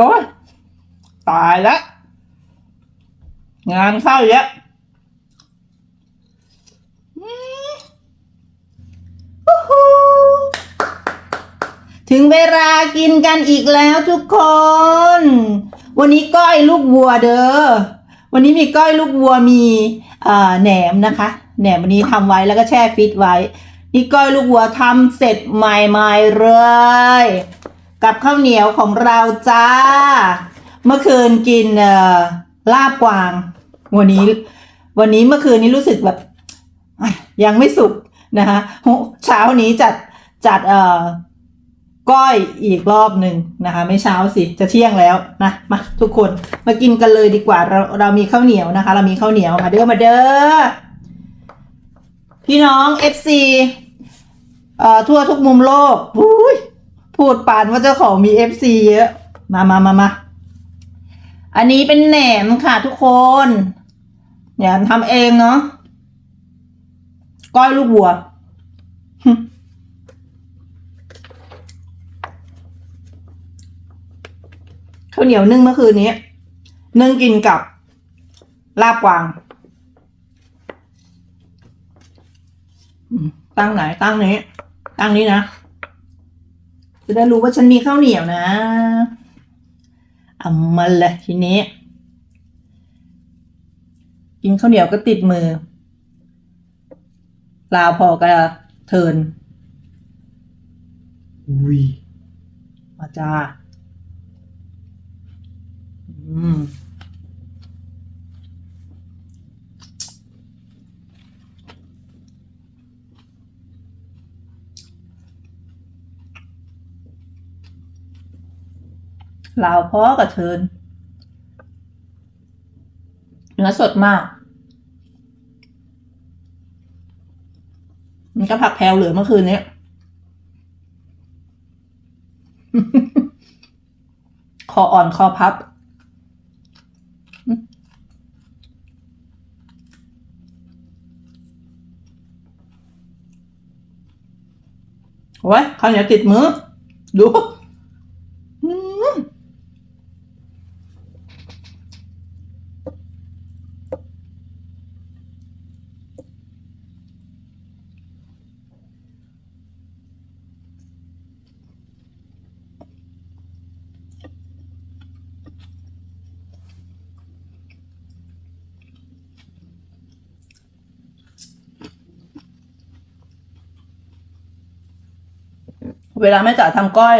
อ้ยตายแล้วงานเข้าเยอะถึงเวลากินกันอีกแล้วทุกคน วันนี้ก้อยลูกวัวเด้อ วันนี้มีก้อยลูกวัวมีแหนมนะคะ แหนมวันนี้ทำไว้แล้วก็แช่ฟิตไว้ นี่ก้อยลูกวัวทำเสร็จใหม่ๆเลย กับข้าวเหนียวของเราจ้า เมื่อคืนกินเออลาบกวาง วันนี้ วันนี้เมื่อคืนนี้รู้สึกแบบ ยังไม่สุกนะคะเช้านี้จัดจัดเอ่อก้อยอีกรอบหนึ่งนะคะ ไม่เช้าสิจะเที่ยงแล้วนะมาทุกคนมากินกันเลยดีกว่าเราเรามีข้าวเหนียวนะคะ เรามีข้าวเหนียวมาเด้อมาเด้อพี่น้อง FC เอ่อทั่วทุกมุมโลกอุ้ย พูดปานว่าเจ้าของมี FC เยอะ มามามามาอันนี้เป็นแหนมค่ะทุกคนเนี่ยทำเองเนาะก้อยลูกวัว ข้าวเหนียวนึ่งเมื่อคืนนี้ นึ่งกินกับ ลาบกวาง ตั้งไหนตั้งนี้ ตั้งนี้นะ จะได้รู้ว่าฉันมีข้าวเหนียวนะเอามาเลยทีนี้ กินข้าวเหนียวก็ติดมือลาวพอกระเทินอุ้ยมาจ้า อืม ลาวพอกระเทินเนื้อสดมากมันก็ผักแพรวเหลือเมื่อคืนนี้คออ่อนคอพับ โอ้ยข้าวเหนียวติดมือ ดูอืม เวลาแม่จ๋าทำก้อย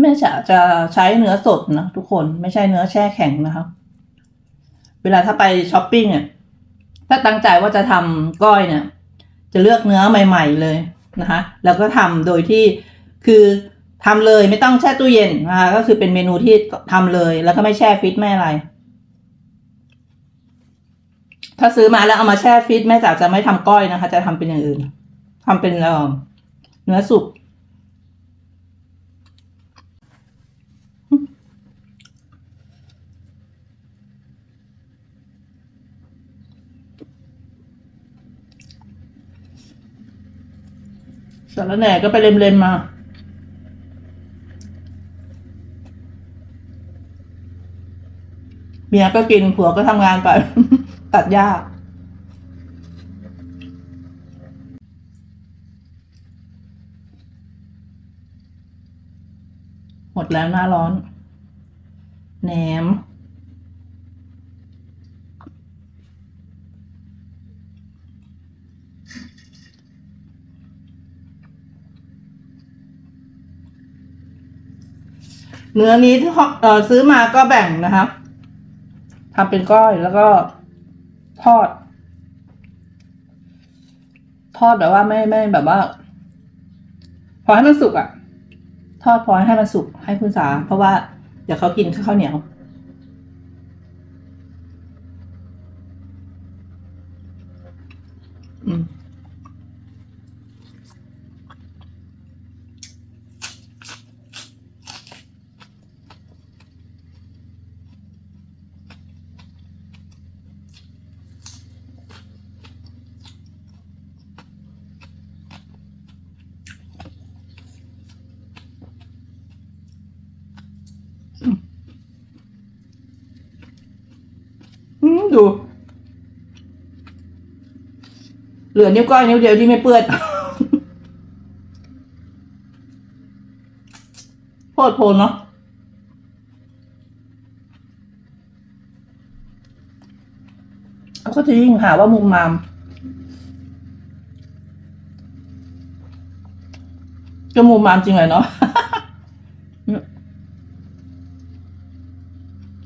แม่จ๋าจะใช้เนื้อสดนะทุกคนไม่ใช่เนื้อแช่แข็งนะครับเวลาถ้าไปช้อปปิ้งเนี่ยถ้าตั้งใจว่าจะทำก้อยเนี่ย จะเลือกเนื้อใหม่ ๆ เลยนะคะ แล้วก็ทำโดยที่คือทำเลยไม่ต้องแช่ตู้เย็นนะคะก็คือเป็นเมนูที่ทำเลย แล้วก็ไม่แช่ฟิตไม่อะไร ถ้าซื้อมาแล้วเอามาแช่ฟิตแม่จ๋าจะไม่ทำก้อยนะคะ จะทำเป็นอย่างอื่น ทำเป็นเนื้อสุกสารแหน่ก็ไปเล็มๆมา เมียก็กินผัวก็ทำงานไป ตัดหญ้าห ดแล้วหน้าร้อน แหนม เนื้อนี้ที่เออซื้อมาก็แบ่งนะครับทำเป็นก้อยแล้วก็ทอด ทอดแบบว่าไม่ไม่แบบว่า พอให้มันสุกอะ ทอดพอให้มันสุกให้คุณสา เพราะว่าเดี๋ยวเขากินข้าวเหนียว อืม ดู เหลือนิ้วก้อยนิ้วเดียวที่ไม่เปื้อนโคตรโพลเนาะเขาก็จะยิ่งหาว่ามุมมามก็มุมมามจริงเลยเนาะ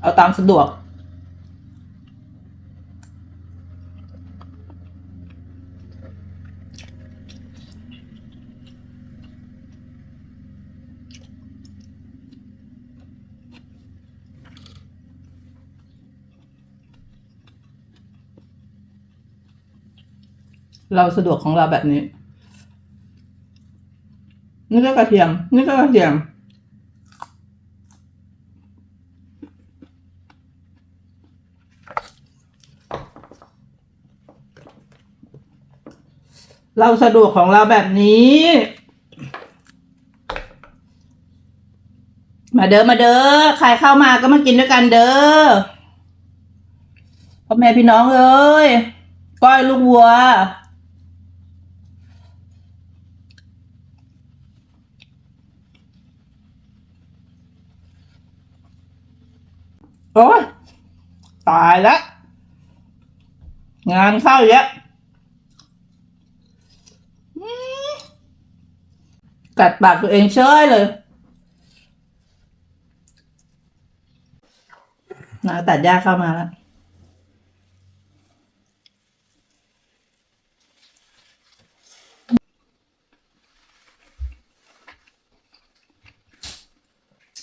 เอาตามสะดวก เราสะดวกของเราแบบนี้ นี่ก็กระเทียม นี่ก็กระเทียม เราสะดวกของเราแบบนี้ มาเด้อมาเด้อใครเข้ามาก็มากินด้วยกันเด้อพ่อแม่พี่น้องเอ้ยก้อยลูกวัว โอ้ตายแล้วงานเข้าเยอะกัดปากตัวเองเชยเลยนาตัดหญ้าเข้ามาแล้ว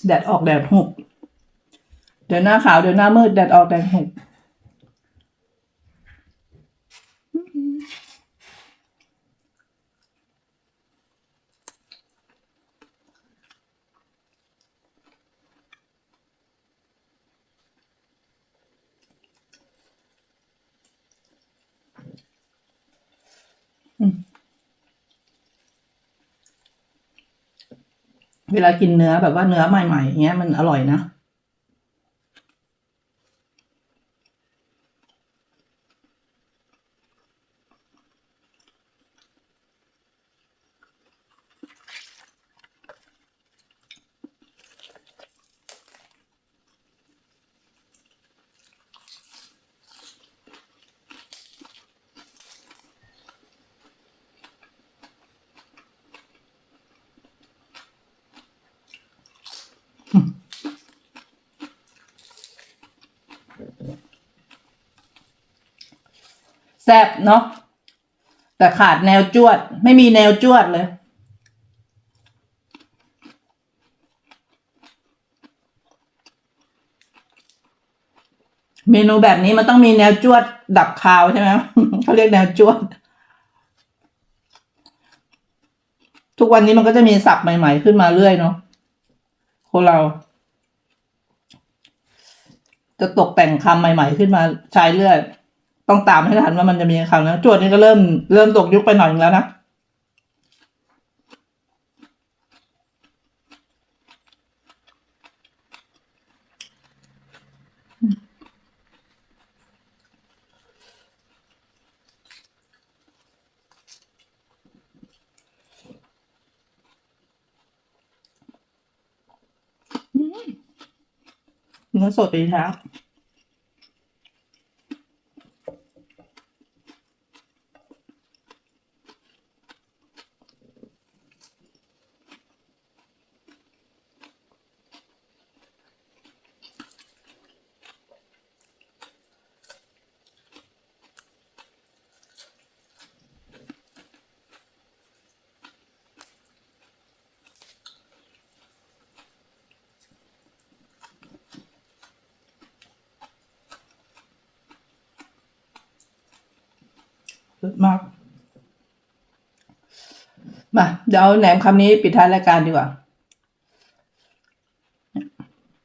แดดออกแดดหุบ เดี๋ยวหน้าขาวเดี๋ยวหน้ามืดแดดออกแดดหุบเวลากินเนื้อแบบว่าเนื้อใหม่ๆเงี้ยมันอร่อยนะ แซบเนาะแต่ขาดแนวจวด ไม่มีแนวจวดเลย เมนูแบบนี้มันต้องมีแนวจวด ดับคาวใช่ไหมเขาเรียกแนวจวด ทุกวันนี้มันก็จะมีศัพท์ใหม่ ๆ ขึ้นมาเรื่อยเนาะคนเรา จะตกแต่งคำใหม่ ๆ ขึ้นมาใช้เรื่อย ต้องตามให้ทันว่ามันจะมีคำนะจวดนี่ก็เริ่มเริ่มตกยุคไปหน่อยนึงแล้วนะเนื้อสดดีแท้ มาก มาเดี๋ยวเอาแหนมคำนี้ปิดท้ายรายการดีกว่า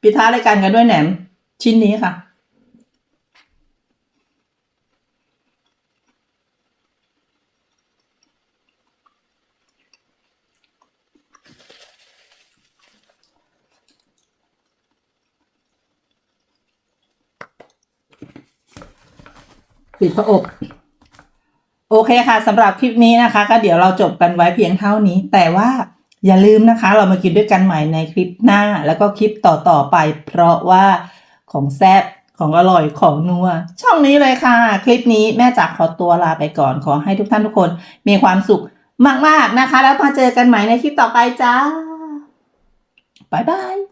ปิดท้ายรายการกันด้วยแหนม ชิ้นนี้ค่ะ ปิดพระอบ โอเคค่ะสำหรับคลิปนี้นะคะ ก็เดี๋ยวเราจบกันไว้เพียงเท่านี้ แต่ว่าอย่าลืมนะคะ เรามากินด้วยกันใหม่ในคลิปหน้า แล้วก็คลิปต่อๆไป เพราะว่าของแซ่บของอร่อยของนัว ช่องนี้เลยค่ะ คลิปนี้แม่จากขอตัวลาไปก่อนขอให้ทุกท่านทุกคนมีความสุขมากๆนะคะ แล้วมาเจอกันใหม่ในคลิปต่อไปจ้าบ๊ายบาย